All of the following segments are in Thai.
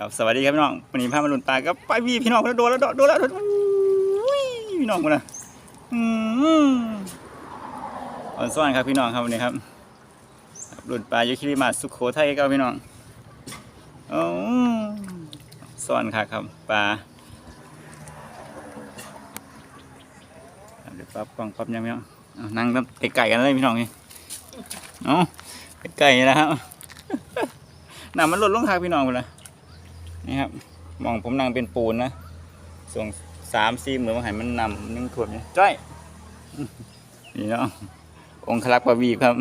ครับสวัสดีครับพี่น้องวันนี้พามาหลุนปลาก็ไปพี่พี่น้องแล้วโดนแล้วโดนแล้วโดนอุ้ยพี่น้องคนน่ะอืมอ่อนซ้อนครับพี่น้องครับวันนี้ครับหลุนปลายู่คิริมาสุโขทัยครับพี่น้องโอ้ซ้อนครับครับปลาเดี๋ยวปั๊บกล้องปั๊บยังไม่เอาเอานั่งตั้งไก่กันเลยพี่น้องนี่เอาไก่ๆนะครับน้ำมันลดลงครับพี่น้องคนละ นี่ครับมองผมนั่งเป็นปูนนะส่งสามสี่เหมือนว่าหันมันนำนึ่งขวดนี่จ้อยนี่เนาะองคลักษ์ปวีบครับ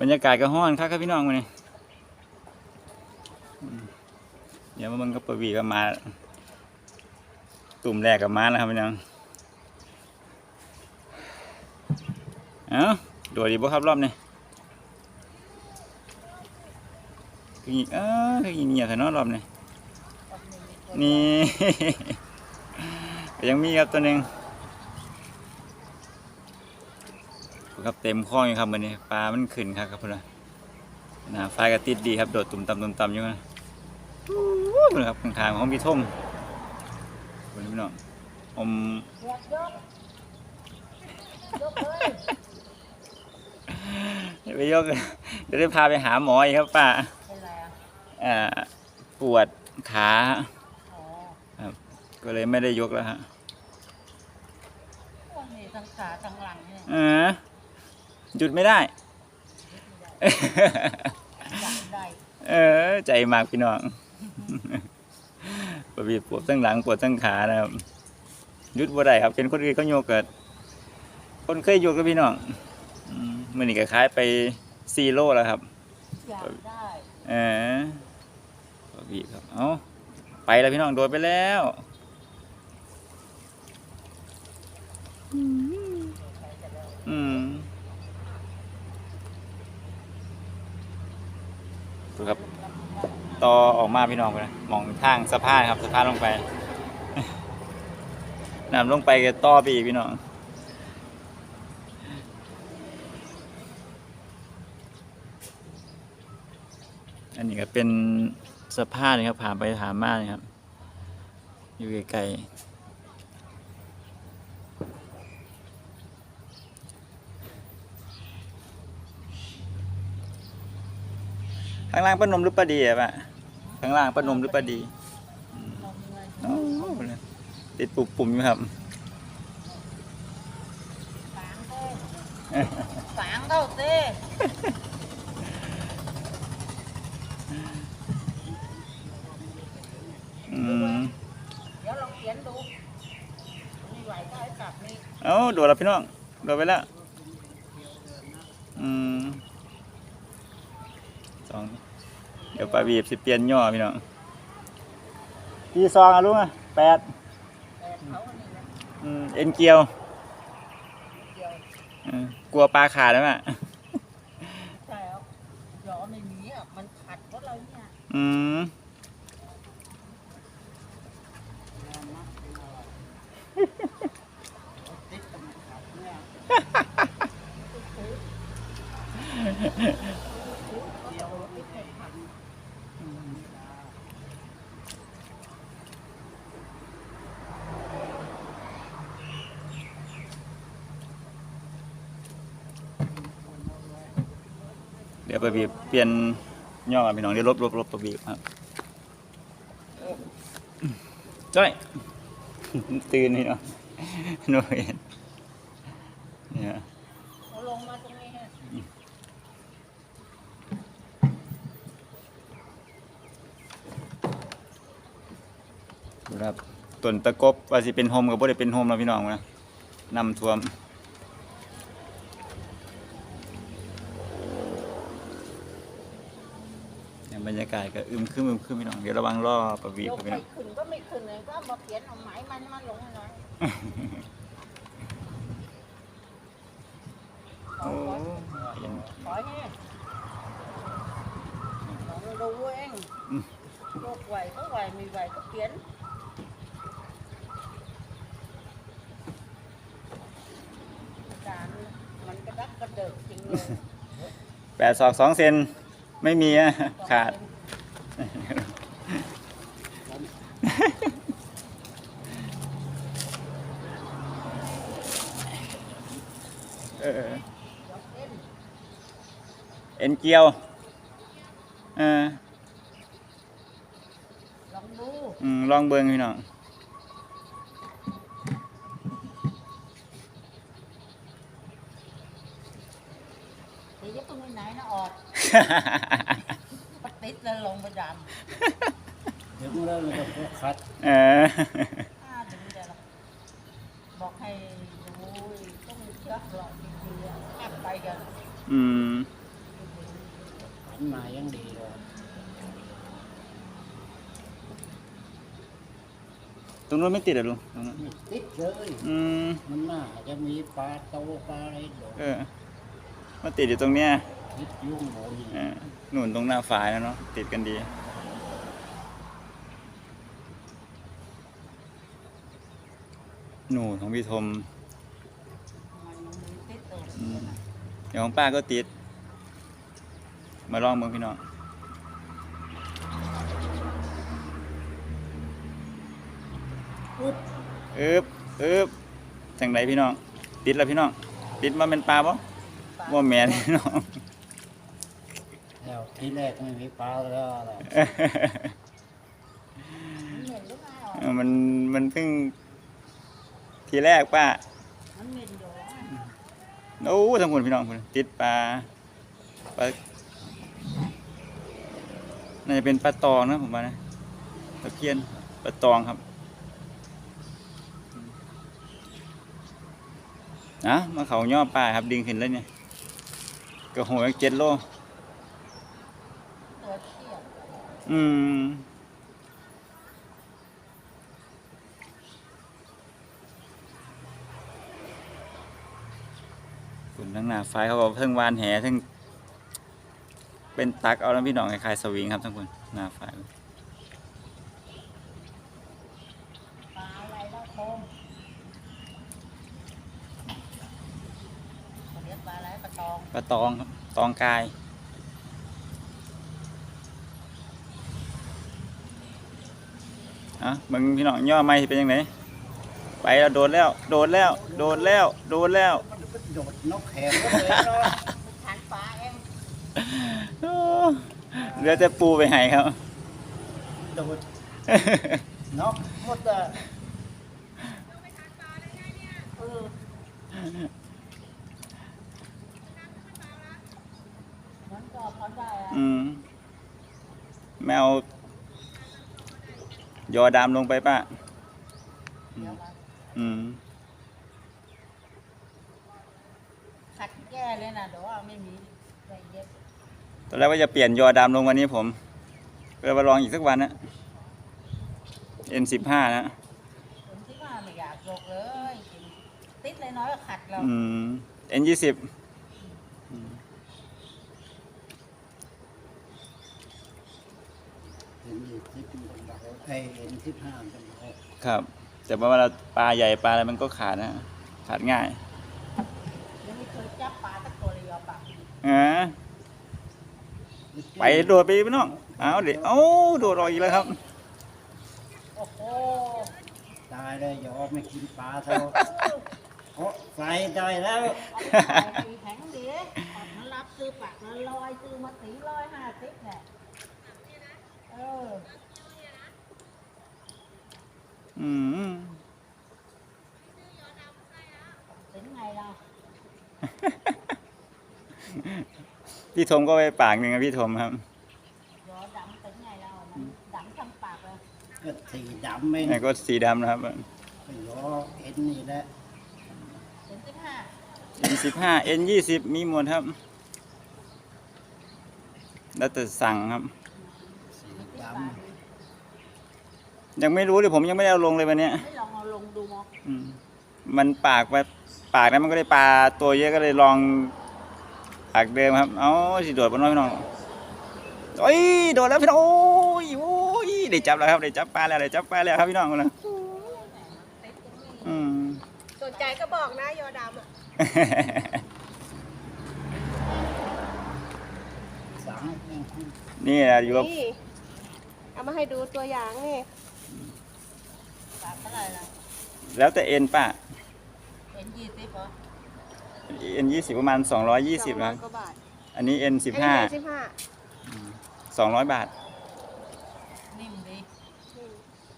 บรรยากาศก็ห้อนครับครับพี่น้องมาเนี่ยเดี๋ยวมันก็ปวีก็มา ตุ่มแรกกับมาแล้วครับพี่น้องเอ้าดดดีบ่ครับรอบนี้ คือเออคือเงียบแต่นอรอบนี่นี่ ยังมีครับตัวหนึ่งครับเต็มข้องอยู่ครับวันนี้ปลามันขึ้นครับครับพ่อนหนาไฟก็ติดดีครับโดดตุ่มต่ำตุ่มต่ำอยู่นะอู้หูครับข้างของพี่ท่มคุณพี่น้องอมไปยกเดี๋ยวได้พาไปหาหมออีกครับป้า ป็นไรอะอ่าปวดขาอ๋อก็เลยไม่ได้ยกแล้วฮะพวกนี้ทั้งขาทั้งหลังเนี่ยเออหยุดไม่ได้จับได้ เออ ใจมากพี่น้องปวดปวดทั้งหลังปวดทั้งขานะครับหยุดบ่ได้ครับเป็นคนอื่นเขาโยกเกิด คนเคยโยกกับพี่น้องอืมมื่อนี้ก็คล้ายไปซีโร่แล้วครับจับได้เออป วดบีบครับเอาไปแล้วพี่น้องโดดไปแล้วอืมดูครับต่อออกมาพี่น้องไปนะมองทางสะพานครับสะพานลงไปน้ำลงไปก็ต่อไปอีกพี่น้องอันนี้ก็เป็น สะพานนะครับผ่านไปผ่านมานะครับ อยู่ไกลๆข้างล่างป้านมหรือป้าดีอะปะข้างล่างป้านมหรือป้าดีลงเลยโอ้โหติดปุ่มปุ่มอยู่ครับฝางเต้ฝางเท่าเต้ อืม เดี๋ยวลองเขียนดูไม่ไหวก็ให้กลับนี่ เอ้า โดดแล้วพี่น้อง โดดไปแล้ว อืมสอง เดี๋ยวปลาบีบสิเปลี่ยนย่อพี่น้องกี่ซองอะลุงอะแปดแต่เขาอันนี้นะอืมเอ็นเกียวเดียวเออกลัวปลาขาดแล้วอะใช่แล้วเดี๋ยวไม่มีอะมันขัดเพราะเราเนี่ย อืม เดี๋ยวไปบีบเปลี่ยนย่อกันพี่น้องเดี๋ยวลบลบลบปลาบีบครับจ้อยตื่นนี่เนาะโน่เห็นเนี่ย เอาลงมาตรงนี้ฮะ ดูครับ ต้นตะกบว่าสิเป็นโฮมกับบ่ได้เป็นโฮมแล้วพี่น้องนะนำท่วมเนี่ยบรรยากาศก็อึมครึมอึมครึมพี่น้องเดี๋ยวระวังล่อปลาบีบยกครับไปพี่น้องขึ้นก็ไม่ขึ้นเลยก็มาเขียนเอาไหมมันมาลงหน่อยโอ้ยังขอให้ลองดูเองยกไหวก็ไหวไม่ไหวก็เขียนการมัน กระเดิกจริงเลยแปดศอกสองเซนไม่มีอะขาด เออเอ็นเกียวเออ ลองดู อืมลองเบิ่งพี่น้อง เดี๋ยวจะ ตรงไหนนะออกปติดแล้วลงไปดถึงแล้วเราก็คัดเออำห้าถึงจะละบอกให้ดูต้องเชือกหลอกดีๆอะแอบไปกันอืมหันมายังดีเลยตรงนู้นไม่ติดเหรอลุงตรงนั้นไม่ติดเลย อืม มันน่าจะมีปลาโตปลาอะไรโดดเออ มาติดอยู่ตรงเนี้ยหนุนตรงหน้าฝายแล้วเนาะติดกันดีหนูของพี่ทมอืมเดี๋ยวของป้าก็ติด มาลองเบิ่งพี่น้องปุ๊บอึบอึบจังไรพี่น้อง ติดแล้วพี่น้อง ติดมาเป็นปลาบ่ ว่าแมนพี่น้อง แล้วทีแรกไม่มีปลาแล้วอะไรมันเหม็นหรือไงออกเออมันมันเพิ่งทีแรกป้ามันเหม็นอยู่โอ้ทั้งคนพี่น้องคนติดปลาปลาน่าจะเป็นปลาตองนะผมว่านะตะเพียนปลาตองครับนะมาเขาย่อปลาครับดึงขึ้นแล้วเนี่ย กระโหยเจ็ดโลอืมคุณทั้งหน้าไฟเขาบอกทั้งวานแหทั้งเป็นตักเอาแล้วพี่น้องคล้ายๆสวิงครับทั้งคนหน้าไฟ ปลาอะไรแล้วโคมเขาเรียกปลาอะไรปลา ตองปลาตองครับตองกาย อะมึงพี่น้องย่อไม่เป็นยังไงไปแล้วโดดแล้ว โดดแล้ว โดดแล้ว โดดแล้วมันโดดนกแขกก็เลยเนาะทานปลาเองโอ้เหลือแต่ปูไปให้ครับ โดดนกหมดอะเออมันก็พ อได้อะอืมแมวยอดามลงไปป่ะเดี๋ยวมาอืมขัดแย่เลยนะเดี๋ยวว่าไม่มีใจเย็บตอนแรกว่าจะเปลี่ยนยอดามลงวันนี้ผมก็เลยมาลองอีกสักวันนะ N15 นะผมคิดว่าไม่อยากยกเลยจริงติดเลยน้อยก็ขัดเราอืม N20 เห็นยี่สิบมันเบาไอ้เห็นสิบห้ามันเบาครับ แต่ว่าเวลาปลาใหญ่ปลาอะไรมันก็ขาดนะ ขาดง่ายยังไม่เคยจับปลาตะตัวเลยยอปากอ่าไปโดดไปพี่น้องเอาเดี๋ยวเอาโดดออกอีกแล้วครับ โอ้โหตายเลยยอมไม่กินปลาเท่าเพราะไฟได้แล้ว เอาไปแข็งดีมันรับซื้อปากละร้อยซื้อมาสีร้อยห้าสิบเนี่ยเออ อืมถึงไงเราพี่ทมก็ไปปากหนึ่งครับพี่ทมครับ ยอดำถึงไงเรามันดำทั้งปากเลยก็สีดำไม่นี่ก็สีดำนะครับยอเอ็นนี่แหละถึงสิบห้า N15 N20 มีหมดครับ แล้วแต่สั่งครับ สี สิบ ด บาท ยังไม่รู้เลยผมยังไม่ได้เอาลงเลยวันเนี้ย ไม่ลองเอาลงดูมั้งอืมมันปากไปปากนั้นมันก็ได้ปลาตัวเยอะก็เลยลองปากเดิมครับ เอาสิโดดบนน้อยพี่น้องโอ้ยโดดแล้วพี่น้องโอ้ยโอ้ยได้จับแล้วครับได้จับปลาแล้วได้จับปลาแล้วครับพี่น้องนะอืม สนใจก็บอกนะยอดำอะำสังนี่แหละอยู่กับนี่เอามาให้ดูตัวอย่างนี่ ปากเท่าไหร่ล่ะ แล้วแต่เอ็นป้าเอ็นยี่สิบเหรอเอ็นยี่สิบประมาณสองร้อยยี่สิบสคอรังบอยกว่าบาทอันนี้เอ็นสิบอันห้านี้สิบห้าสองร้อยบาท นิ่มดี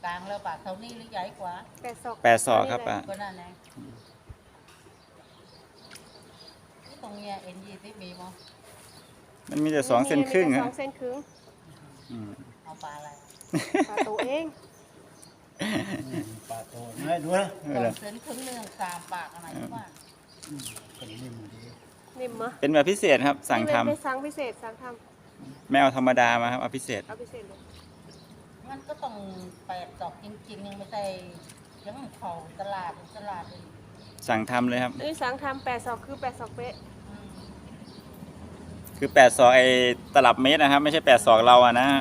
กลางแล้วปากเท่านี้หรือใหญ่กว่าแปดศอกแปดศอกครับป้าก็นั่นแหละนี่ตรงเนี้ยเอ็นยี่สิบมีมั้งมันมีแต่สองเซนครึ่งมีแต่ฮะสองเซนครึ่งอืมเอาปลาอะไร ปลาตัวเอง ปลาโตน้อยด้วยเอสอองเซนครึ่งเนื่องสามปากอะไรที่ว่าเป็นนิ่มดีนิ่มมะเป็นแบบพิเศษครับ สั่งนี่ทำเป็นเป็นสั่งพิเศษสั่งทไม่เอาธรรมดามาครับเอาพิเศษำเอาพิเศษเลยมันก็ต้องแปดดอกจริงๆยังไม่ใช่ยังเขาตลาดตลาดเลยสั่งทำเลยครับนี่สั่งทำแปดศอกคือแปดศอกเป๊ะอืมคือแปดศอกไอ้ตลับเมตรนะครับ ไม่ใช่แปดศอกเราอะนะฮะ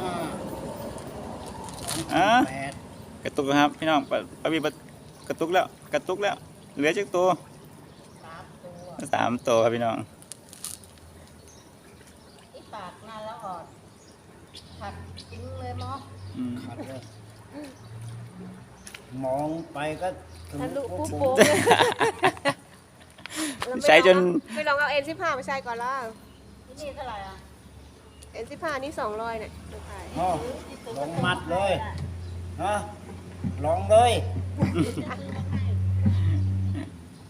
ห้า อะแปดกระตุกนะครับพี่น้องปะปะบีปะกระตุกแล้ว กระตุกแล้ว เหลือจักตัวสามตัวสามตัวครับพี่น้องที่ปากนั่นแล้วอ่อนผัดกินเลยมั้งอืมขัดเลยมองไปก็ทะทะลุลุปุ๊บปุ๊โป๊ะบเลยแล้วไม่ใช้จนไม่ลองเอาเอ็นสิบห้ามาใช้ก่อนละที่นี่เท่าไหร่อะเอ็นสิบห้านี่สองร้อยเนี่ยราคาอ๋อที่ซื้ลงมัดเลย ฮะลองเลย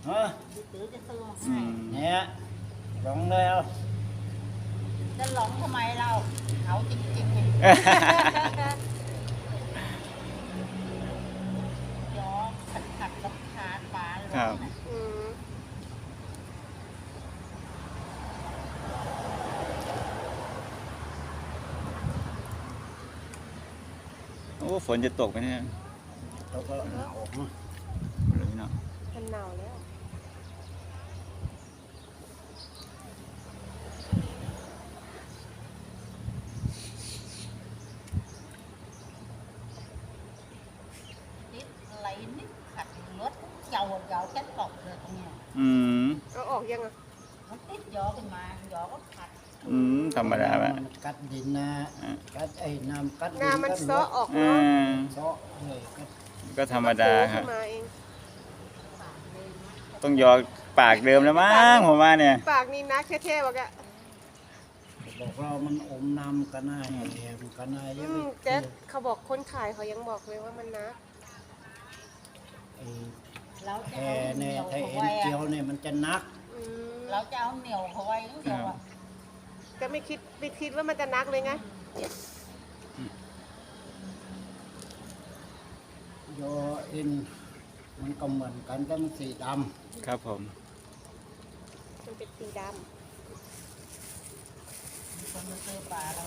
ฮะที่ซื้อจะซื้อมาอืให้มเนี่ยลองเลยเอาจะหลงทำไมเราเอาจริงๆเลยยอขัดขัดๆกับขาดปลาเลยครับนะอืม โอ้ฝนจะตกไหมเนี่ยแล้วก็เอาออกมาเหลือพี่น้องมันหนาวแล้วนิดไหลนิดขัดรถเยาเยาแค่ตกเลยตรงเนี้ยอืมเอาออกยังอะมันติดยอขึ้นมายอก็ขัด อืมธรรมดาปะมันกัดดินนะอะกัดไอ้น้ำกัดดิงามันกัดเซาะออกอ่าเนาะเซาะเลยกัดก็ธรรมดาครับโผล่ขึ้นมาเองปากเลยนะต้องยอปากเดิมแล้วมั้งผมว่าเนี่ย ปากนี่นักแท้ๆบอกอะบอกเรามันอมน้ำกันหน้าแหมกันหน้าเยอือะมแจ๊ดเขาบอกคนขายเขายังบอกเลยว่ามันนักไอ้เราจะแพเอาเหเนี่นียยวไอ้เขาเอ็นไว้เจียวอะเนี่ยมันจะนักอืมเราจะเอาเหนียวเขาไว้ทั้งเดียวอะจะไม่คิดไม่คิดว่ามันจะนักเลยไง โยเอ็นมันก็เหมือนกันแต่มันสีดครับผม มันเป็นสีดคนมาซื้อปลาเรา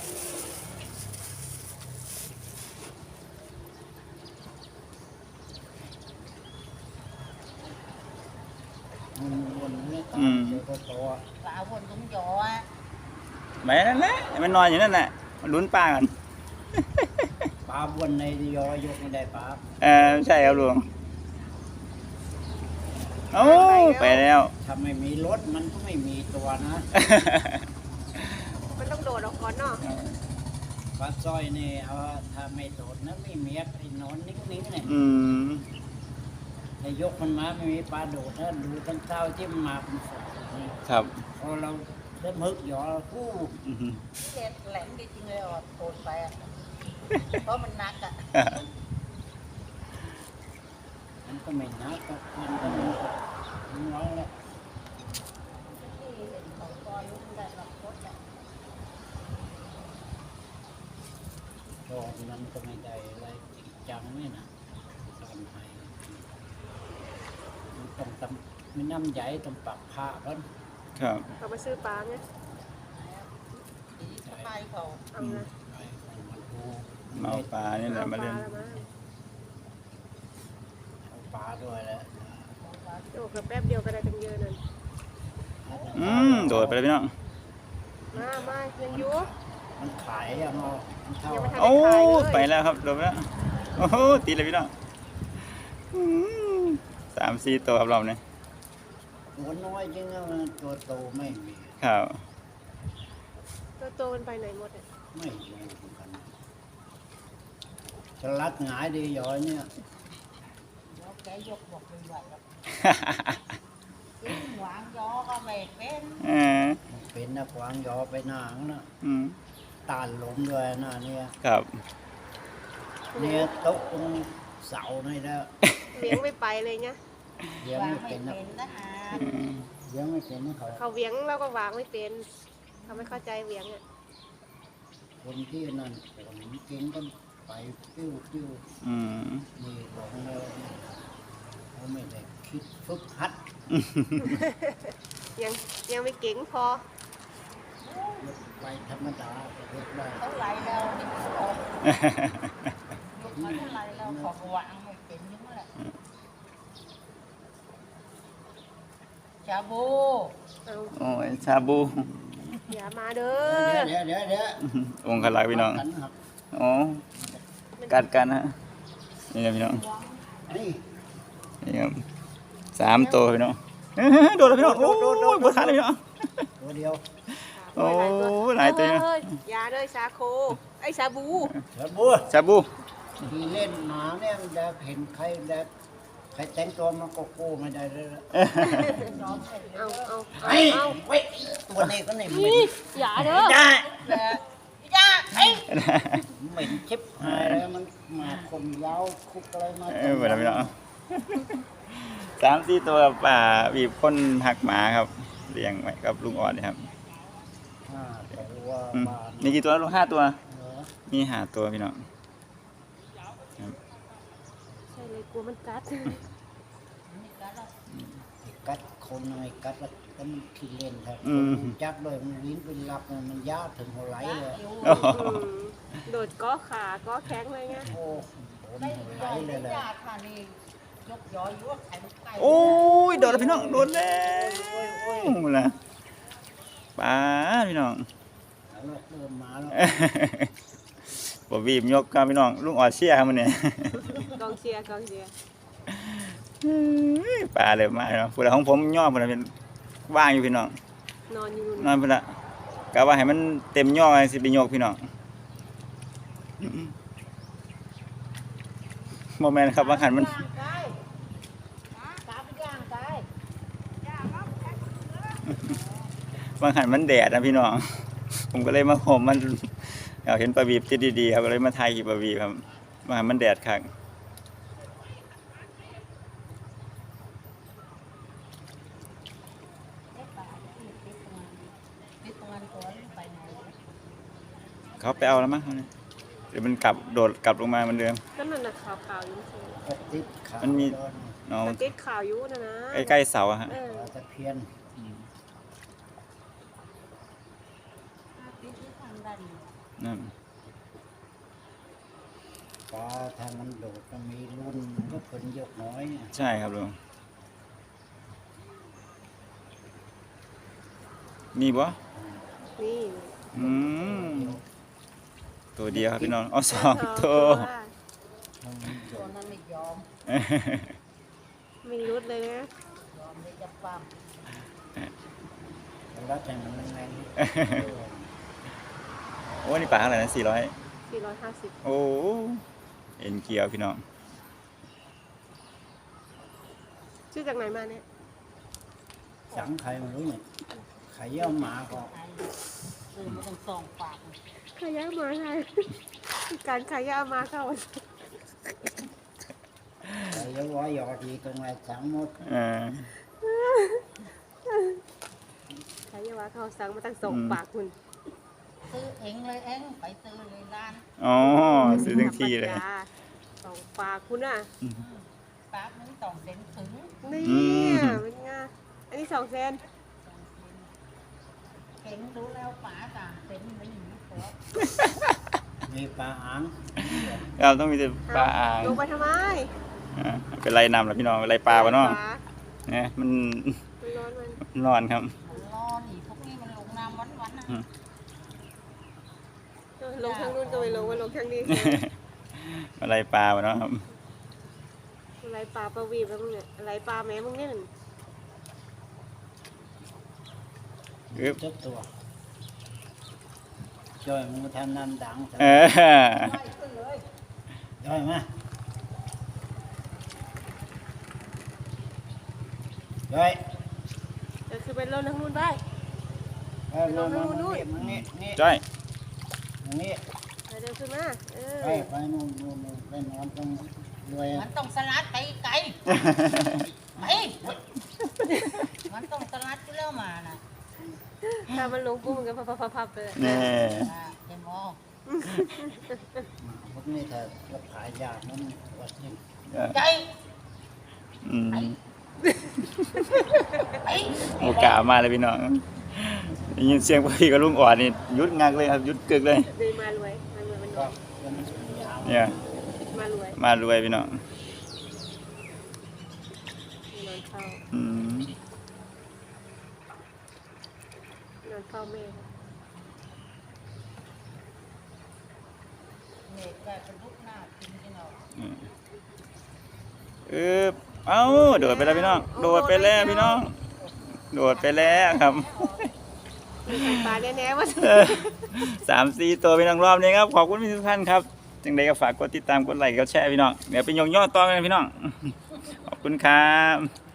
ำมันวนเนี่ยตาอืมมเจอก็ตัวปลาวนตรงยออะแม่นั่นแหละมันนอนอยู่นั่นแหละมันลุ้นปลากันปลาบวนในยอยกไม่ได้ปลาเออใช่ครับลุงโอ้ไปแล้ว ถ้าไม่มีรถมันก็ไม่มีตัวนะำมันต้องโดดออกก่อนเนาะปลาสร้อยนี่เอาถ้าไม่โดดนะไม่เมียกไอ้นอนนิ่งๆเนี่ยอืมถ้ายกมันมาไม่มีปลาโดดนะดูทั้งเท้าที่มันมาเป็นฝนนี่ครับพอเราเริ่มฮึกหยอเราคู่อือหือเล็ดแหลมดีจริงเลยอะโผล่ไปอะ เพราะมันนักอะ มันก็ไม่นักก็มันก็มันก็มันน้อยแล้วที่เห็นเขาปล่อยมันได้หลับรถอะตอนนั้นก็ไม่ได้อะไรจริงจังนี่นะตอนไทยมันต้องตำไม่น้ำใหญ่ต้องปักผ้าก่อนครับเขามาซื้อปลาไงดีสบายเขา เอาละไปมันดู เมาปลานี่แหละเอาปมาลาเล่นละมั้งเอาปลาด้วยแล้วโอ้กับแป๊บเดียวก็ได้ตั้งเยอะนั่นอืมโดดไปเลยพี่น้องมามายังอยู่มันขายอะเนาะมันเท่ายังไม่ทันโอ้ได้ขายเลยไปแล้วครับโดดไปแล้วโอ้โหตีเลยพี่น้องอืมสามสี่ตัวครับเราเนี่ยตัวน้อยจริงๆมันตัวโตไม่มีครับตัวโตมันไปไหนหมดอะไม่รู้เหมือนกัน จะรัดหงายดีหยอยเนี่ยเดี๋ยวแกยกบอกเลยว่ากินหวางยอก็ไม่เป็นเออมันเป็นนะกวางยอไปหนางนะอืมตานลมด้วยนะเนี่ยครับเนี่ยตกตรงเสานี่แล้วเลี้ยงไม่ไปเลยเนี่ยเลี้ยงวางไม่ไม่เป็นนะเป็นนะฮะอืมเลี้ยงไม่เป็นนะเขาเขาเวียงเราก็วางไม่เป็นเขาไม่เข้าใจเวียงอะคนที่นั่นคนจริงก็ ไปปิ้วปิ้วอืมนี่หลงเลยเขาไม่ได้คิดฝึกหัดยังยังไม่เก่งพอไปธรรมดาเรียกได้เท่าไหรแล้วนี่มันออกยกมาเท่าไหรแล้วเขอวางไม่เป็นอยังนั้นแหละชาบูเอาโอ้ยชาบูอย่ามาเด้เดี๋อยวเดี๋ยวเดี๋ยวองค์ขลักพี่น้องกันครับ อ๋อ กัดกันฮะนี่นะพี่น้องนี่ครับสามตัวพี่น้องโดดเลยพี่น้องโอ้ยบนขาเลยพี่น้องตัวเดียวโอ้ยหลายตัวเฮ้ยอยาเลยชาโคไอยชาบูเสือบัวชาบูที่เล่นหมาเนี่ยมันจะเห็นใครแบบใครแต่งตัวมาโกโก้ไม่ได้เลยเอาเอาเอาไอ้เอาเว้ยตัวนี้ก็นี่เหนี่นอย่าเด้อได้ จ้าไอ้เหม็นชิบหายเลยมันมาคนยาวคุกอะไรมาเออเหมือนพี่น้องสามสี่ตัวป่าบีบคนหักหมาครับเลี้ยงไว้กับลุงอ่อนนี่ครับห้าตัวอืมบ้านมีกี่ตัวลุงห้าตัวเหรอมีห้าตัวพี่น้องใช่เลยกลัวมันกัดไอ้ กัดคนไอ้กัดแล้วก็มันขี้เล่นครับอืม จับเลยมันลิ้นเป็นลับเนี่ยมันยาวถึงหัวไหล่เลยโอ้โหอืมโดดก้อขาก้อแข้งเลยไงโอ้โหหัวได้ไหล่เลยแหละญาติค่ะนี่ยกยอยั่วไข่ลูกไก่โอ้ยโดดแล้วพี่น้องโดดแล้วนะป้าพี่น้อง เอาละเริ่มมาแล้วบ่บีบยกครับพี่น้องลุงอ่อนเชียร์ครับมันเนี่ยกองเชียร์กองเชียร์ ปลาเลยมาเนาะผู้ใดของผมย่อพุ่นน่ะเป็นว่างอยู่พี่น้องนอนอยู่นอนพุ่นละกะว่าให้มันเต็มย่อสิไปยกพี่น้องโมแมนครับว่าหันมันย่างไก่ตาไปย่างไก่ว่าหันมันแดดนะพี่น้อง ผมก็เลยมาห่มมันอยากเห็นปลาบีบที่ดีๆครับก็เลยมาถ่ายคลิปปลาบีบครับว่าหันมันแดดคักไอ้ปลาที่ติดตรงนั้นติดตรงนั้นตัวนี้ไปไหน เขาไปเอาแล้วมั้งหรือมันกลับโดดกลับลงมาเหมือนเดิม ก็นั่นน่ะขาวขาวๆอยู่เฉยก็ติดขามันมีโดนเนาะแต่ติดขาวอยู่นะนะใกล้ๆเสาอะฮะ เออปลาตะเพียนติดที่ทางด้านนั่น ปลาถ้ามันโดดก็มีรุ่นก็เพิ่นยกน้อยเนี่ยใช่ครับลุงมีบ่นี่อืม ตัวเดียวครับพี่น้องเอาสองตัวมันโดตัวดนั้นไม่ยอมมีรุดเลยนะยอมเลยจะปั๊มแล้วแต่มันแรงโอ้นี่ปลาอะไรนะสี่ร้อย450โอ้เอ็นเกียวพี่น้อง ชื่อจากไหนมาเนี่ยสังใครไมันรู้เนี่ยไข่เยี่ยวหมาก็ไอ้ซื้อมาต้องสองปาก ขายะมาไงการขายะมาเข้าไข่เยี่ยวว่าหยอดีตรงไหนสังหมดเออขายะมาเข้าสั่งมาตั้งสองอืม ปากคุณซื้อเองเลยเองไปซื้อเลยร้านอ๋อซื้อทั้งที่เลยสองปากคุณอะ ปากนึงสองเซนถึงนี่อืม เป็นไงอันนี้สองเซนเห็นรู้แล้วป๋าต่างเซนไม่หนีตัว มีปลาอ่างเราต้องมีแต่ปลาอ่างลงไปทำไมอ่าเป็นไรนำล่ะพี่น้องเป็นไรปลาปะเนาะปลเนี่ยมันมันร้อนมันมันร้อนครับ มันรอนี่พวกนี้มันลงน้ำวันๆนะอืม เออลงทางนู้นก็ไม่ลงมาลงทางนี้อะไรปลาปะเนาะครับอะไรปลาปลาวีบแล้วมึงเนี่ยอะไรปลาแม่มึงเนี่ย อึ๊บเจ็บตัว จ่อยมึงมาทำน้ำดังเออไล่ขึ้นเลยจ่อยมาจ่อยเดี๋ยวคือไปเริ่มทางนู้นได้เออลงมานู่นมึงนี่นี่จ้อยมึงนี่ไปเดินขึ้นมาเออไปไปนู่นนู่นนู่นไปนอนตรงรวยมันต้องสลัดไปไกลไปมันต้องสลัดที่เล่ามานะ ถ้ามันลงปุ๊บมันก็พับพับพับพับไปเลยนี่อ่าเห็นบ่พวกนี้ถ้าเราขายยากมันวัดยิ่งใจอืมไปโอกาสมาเลยพี่น้องได้ยินเสียงพี่กับลุงอ่อนนี่หยุดงักเลยครับหยุดกึกเลยเดินมารวยมารวยมันนก็อนมันยาวเนี่ยมารวยมารวยพี่น้องนอนเฝ้าอืม อนเฝ้าแม่เนี่ยแกเป็นลูกหน้ากินที่เราเออเอ้าโดดไปแล้วพี่น้อง โดดไปแล้วพี่น้อง โดดไปแล้วครับมีไข่ปลาแน่ๆว่าเออสามสี่ตัวพี่น้องรอบนี้ครับ ขอบคุณพี่ทุกท่านครับจึงได้ก็ฝากกดติดตามกดไลค์กดแชร์พี่น้อง เดี๋ยวไปยงยอดต่อกันพี่น้อง ขอบคุณครับ